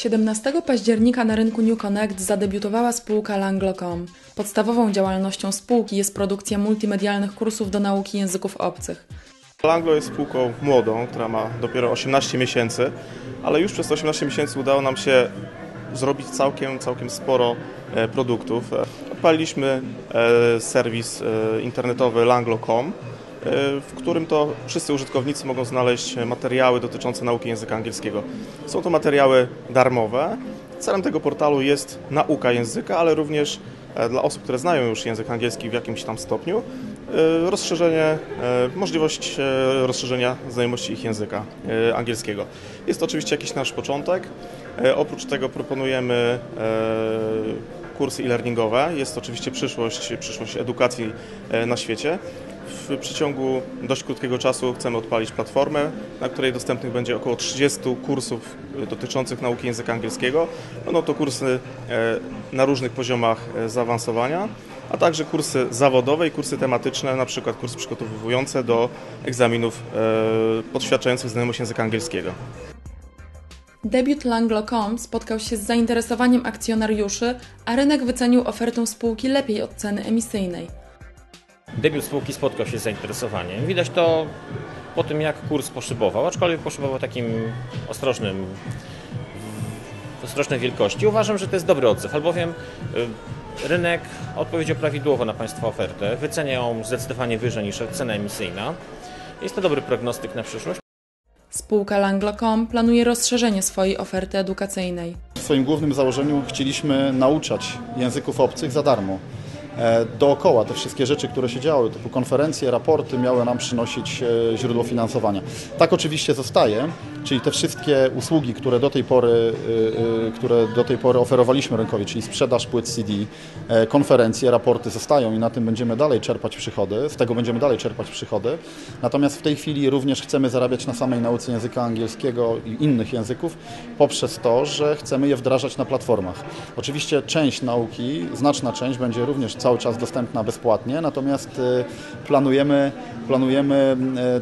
17 października na rynku New Connect zadebiutowała spółka Langlo.com. Podstawową działalnością spółki jest produkcja multimedialnych kursów do nauki języków obcych. Langlo jest spółką młodą, która ma dopiero 18 miesięcy, ale już przez te 18 miesięcy udało nam się zrobić całkiem, całkiem sporo e, produktów. E, Odpaliliśmy e, serwis internetowy langlo.com, w którym to wszyscy użytkownicy mogą znaleźć materiały dotyczące nauki języka angielskiego. Są to materiały darmowe. Celem tego portalu jest nauka języka, ale również e, dla osób, które znają już język angielski w jakimś tam stopniu, e, rozszerzenie, e, możliwość rozszerzenia znajomości ich języka angielskiego. Jest to oczywiście jakiś nasz początek. Oprócz tego proponujemy kursy e-learningowe. Jest to oczywiście przyszłość, przyszłość edukacji na świecie. W przeciągu dość krótkiego czasu chcemy odpalić platformę, na której dostępnych będzie około 30 kursów dotyczących nauki języka angielskiego. Będą to kursy e, na różnych poziomach e, zaawansowania, a także kursy zawodowe i kursy tematyczne, na przykład kursy przygotowujące do egzaminów e, podświadczających znajomość języka angielskiego. Debiut Langlo.com spotkał się z zainteresowaniem akcjonariuszy, a rynek wycenił ofertę spółki lepiej od ceny emisyjnej. Debiut spółki spotkał się z zainteresowaniem. Widać to po tym, jak kurs poszybował, aczkolwiek poszybował takim ostrożnym, w ostrożnej wielkości. Uważam, że to jest dobry odzew, albowiem y, rynek odpowiedział prawidłowo na Państwa ofertę. Wycenia ją zdecydowanie wyżej niż cena emisyjna. Jest to dobry prognostyk na przyszłość. Spółka Langlo.com planuje rozszerzenie swojej oferty edukacyjnej. W swoim głównym założeniu chcieliśmy nauczać języków obcych za darmo. E, Dookoła te wszystkie rzeczy, które się działy, typu konferencje, raporty, miały nam przynosić e, źródło finansowania. Tak oczywiście zostaje, czyli te wszystkie usługi, które do tej pory, e, e, które do tej pory oferowaliśmy rynkowi, czyli sprzedaż płyt CD, e, konferencje, raporty zostają i na tym będziemy dalej czerpać przychody, z tego będziemy dalej czerpać przychody. Natomiast w tej chwili również chcemy zarabiać na samej nauce języka angielskiego i innych języków poprzez to, że chcemy je wdrażać na platformach. Oczywiście część nauki, znaczna część będzie również cały czas dostępna bezpłatnie, natomiast e, planujemy, planujemy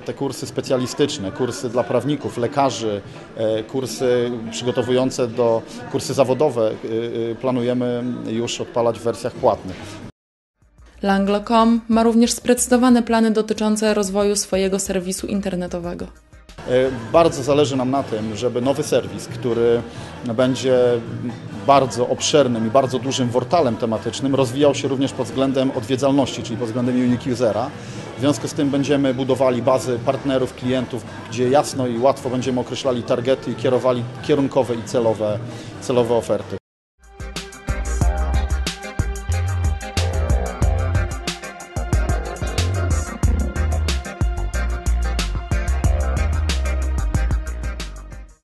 te kursy specjalistyczne, kursy dla prawników, lekarzy, e, kursy przygotowujące do, kursy zawodowe e, e, planujemy już odpalać w wersjach płatnych. Langlo.com ma również sprecyzowane plany dotyczące rozwoju swojego serwisu internetowego. Bardzo zależy nam na tym, żeby nowy serwis, który będzie bardzo obszernym i bardzo dużym portalem tematycznym, rozwijał się również pod względem odwiedzalności, czyli pod względem unique usera. W związku z tym będziemy budowali bazy partnerów, klientów, gdzie jasno i łatwo będziemy określali targety i kierowali kierunkowe i celowe, celowe oferty.